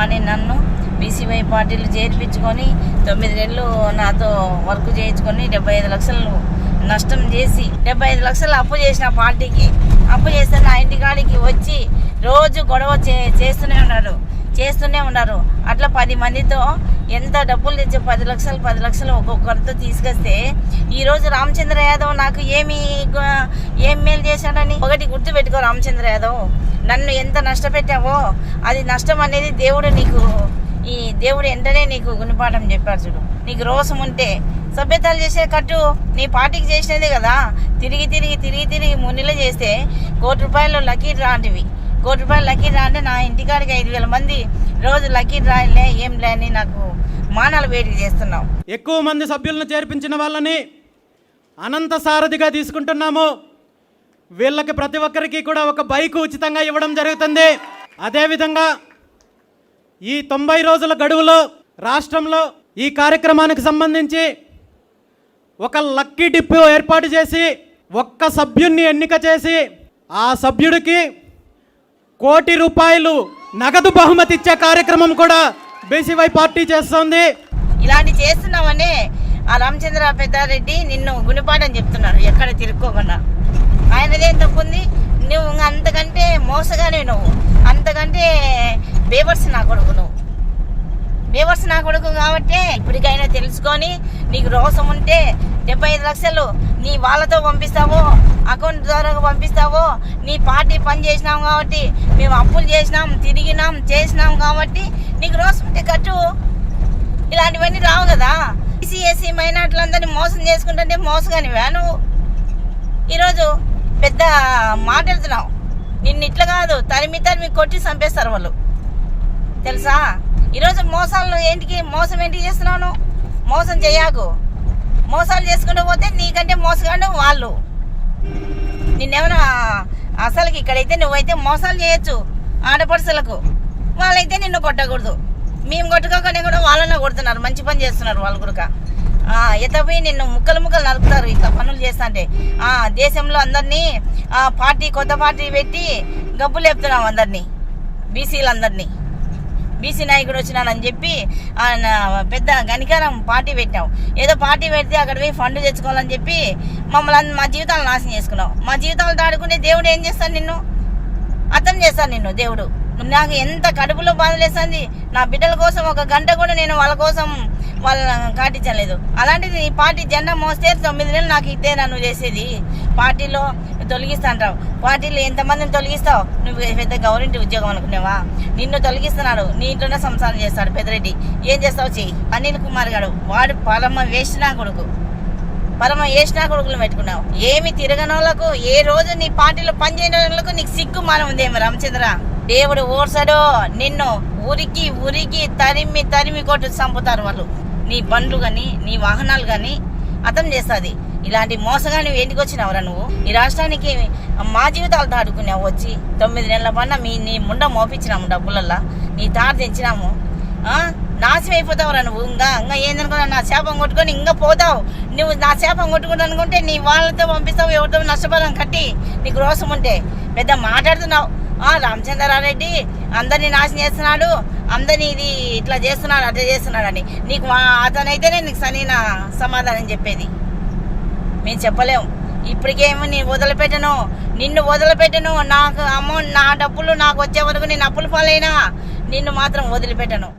పని నన్ను బీసీవై పార్టీలు చేర్పించుకొని తొమ్మిది నెలలు నాతో వర్క్ చేయించుకొని డెబ్బై ఐదు లక్షలు నష్టం చేసి డెబ్బై ఐదు లక్షలు అప్పు చేసిన పార్టీకి అప్పు చేస్తే నా ఇంటికాడికి వచ్చి రోజు గొడవ చేస్తూనే ఉన్నారు చేస్తూనే ఉన్నారు. అట్లా పది మందితో ఎంత డబ్బులు తెచ్చి పది లక్షలు పది లక్షలు ఒక్కొక్కరితో తీసుకొస్తే ఈరోజు రామచంద్ర యాదవ్ నాకు ఏమి ఏం మేలు చేశాడని? ఒకటి గుర్తు పెట్టుకో రామచంద్ర యాదవ్. నన్ను ఎంత నష్టపెట్టావో అది నష్టం అనేది దేవుడు నీకు ఈ దేవుడు వెంటనే నీకు గుణపాఠం చెప్పారు చూడు. నీకు రోసం ఉంటే సభ్యతలు చేసే కట్టు నీ పార్టీకి చేసినదే కదా. తిరిగి తిరిగి తిరిగి తిరిగి మునిలో చేస్తే కోటి రూపాయలు లక్కీ లాంటివి. కోటి రూపాయలు లక్కీ అంటే నా ఇంటికాడికి ఐదు వేల మంది రోజు లక్కీ రాయలే ఏం లేని నాకు మానాలు వేడికి చేస్తున్నావు. ఎక్కువ మంది సభ్యులను చేర్పించిన వాళ్ళని అనంత సారథిగా తీసుకుంటున్నాము. వీళ్ళకి ప్రతి ఒక్కరికి కూడా ఒక బైక్ ఉచితంగా ఇవ్వడం జరుగుతుంది. అదేవిధంగా ఈ తొంభై రోజుల గడువులో రాష్ట్రంలో ఈ కార్యక్రమానికి సంబంధించి ఒక లక్కీ డిప్ ఏర్పాటు చేసి ఒక్క సభ్యుణ్ణి ఎన్నిక చేసి ఆ సభ్యుడికి కోటి రూపాయలు నగదు బహుమతి ఇచ్చే కార్యక్రమం కూడా బీసీవై పార్టీ చేస్తుంది. ఇలాంటి చేస్తున్నామని ఆ రామచంద్ర పెద్దారెడ్డి నిన్ను గుణపాఠం చెప్తున్నాడు ఎక్కడ తిరుక్కోకుండా. ఆయనదేం తప్పుంది. నువ్వు అంతకంటే మోసగానే నువ్వు. అంతకంటే బేవర్స్ నా కొడుకు నువ్వు. బేవర్స్ నా కొడుకు కాబట్టి ఇప్పటికైనా తెలుసుకొని నీకు రోసం ఉంటే డెబ్బై ఐదు లక్షలు నీ వాళ్ళతో పంపిస్తావో అకౌంట్ ద్వారా పంపిస్తావో నీ పార్టీ పని చేసినాం కాబట్టి మేము అప్పులు చేసినాం తిరిగినాం చేసినాం కాబట్టి నీకు రోజు ఉంటే కట్టు. ఇలాంటివన్నీ రావు కదా. ఈసీఎస్సీ మైనార్టీలందరినీ మోసం చేసుకుంటుంటే మోసగానివా నువ్వు? ఈరోజు పెద్ద మాట్లాడుతున్నావు నిన్ను ఇట్లా కాదు తరిమి తరిమి కొట్టి చంపేస్తారు వాళ్ళు. తెలుసా? ఈరోజు మోసాలు ఏంటికి మోసం ఏంటికి చేస్తున్నావు మోసం చేయకు. మోసాలు చేసుకుంటూ పోతే నీకంటే మోసగాడు వాళ్ళు. నిన్నేమైనా అసలుకి ఇక్కడైతే నువ్వైతే మోసాలు చేయొచ్చు ఆడపడుసలకు వాళ్ళైతే నిన్ను కొట్టకూడదు. మేము కొట్టుకోకుండా కూడా వాళ్ళనే కొడుతున్నారు మంచి పని చేస్తున్నారు వాళ్ళు కూడా. ఎత్తపోయి నిన్ను ముక్కలు ముక్కలు నలుపుతారు ఇట్లా పనులు చేస్తుంటే. ఆ, దేశంలో అందరినీ ఆ, పార్టీ కొత్త పార్టీ పెట్టి గబ్బు లేపుతున్నాం అందరినీ బీసీలందరినీ. బీసీ నాయకుడు వచ్చినానని చెప్పి ఆయన పెద్ద గనికారం పార్టీ పెట్టాం ఏదో పార్టీ పెడితే అక్కడ పోయి ఫండ్ తెచ్చుకోవాలని చెప్పి మమ్మల్ని మా జీవితాలు నాశనం చేసుకున్నావు మా జీవితాలు దాడుకుంటే దేవుడు ఏం చేస్తాను నిన్ను? అర్థం చేస్తాను నిన్ను దేవుడు. నాకు ఎంత కడుపులో బాధలేస్తుంది? నా బిడ్డల కోసం ఒక గంట కూడా నేను వాళ్ళ కోసం వాళ్ళని కాటించలేదు అలాంటిది ఈ పార్టీ జెండా మోస్తే తొమ్మిది నెలలు నాకు ఇదే నన్ను చేసేది. పార్టీలో తొలగిస్తాంటావు పార్టీలో ఎంతమందిని తొలగిస్తావు? నువ్వు పెద్ద గవర్నమెంట్ ఉద్యోగం అనుకునేవా నిన్ను తొలగిస్తున్నాడు. నీ ఇంట్లోనే సంసారం చేస్తాడు పెద్దరెడ్డి. ఏం చేస్తావు చెయ్యి? అనిల్ కుమార్ గారు వాడు పరమ వేసిన కొడుకు. పరమ వేసిన కొడుకులు పెట్టుకున్నావు. ఏమి తిరగనోళ్ళకు ఏ రోజు నీ పార్టీలో పనిచేయని వాళ్ళకు నీకు సిగ్గు మానం ఉందేమో రామచంద్ర. దేవుడు ఓర్సడు నిన్ను ఉరికి ఉరికి తరిమి తరిమి కొట్టు చంపుతారు వాళ్ళు. నీ బండ్లు కానీ నీ వాహనాలు కానీ అర్థం చేస్తుంది. ఇలాంటి మోసగాని ఎందుకు వచ్చినావురా నువ్వు? ఈ రాష్ట్రానికి మా జీవితాలు దాడుకున్నావు వచ్చి తొమ్మిది నెలల పన్న మీ నీ ముండ మోపించినాము డబ్బులల్లా. నీ తాడు తెచ్చినాము నాశనం అయిపోతావురా నువ్వు. ఇంకా ఇంకా ఏందనుకున్నా నా చేపం కొట్టుకొని ఇంకా పోతావు. నువ్వు నా చేపం కొట్టుకుంటా అనుకుంటే నీ వాళ్ళతో పంపిస్తావు ఎవరితో నష్టపరం కట్టి నీకు రోసం ఉంటే. పెద్ద మాట్లాడుతున్నావు. రామచంద్రారెడ్డి అందరినీ నాశనం చేస్తున్నాడు అందరినీ ఇది ఇట్లా చేస్తున్నాడు అట్లా చేస్తున్నాడని. నీకు మా- అతనైతేనే నీకు సరైన సమాధానం చెప్పేది. మేము చెప్పలేము. ఇప్పటికేమో నేను వదిలిపెట్టను నిన్ను వదిలిపెట్టను. నాకు అమౌంట్ నా డబ్బులు నాకు వచ్చే వరకు నేను అప్పుల పాలైనా నిన్ను మాత్రం వదిలిపెట్టను.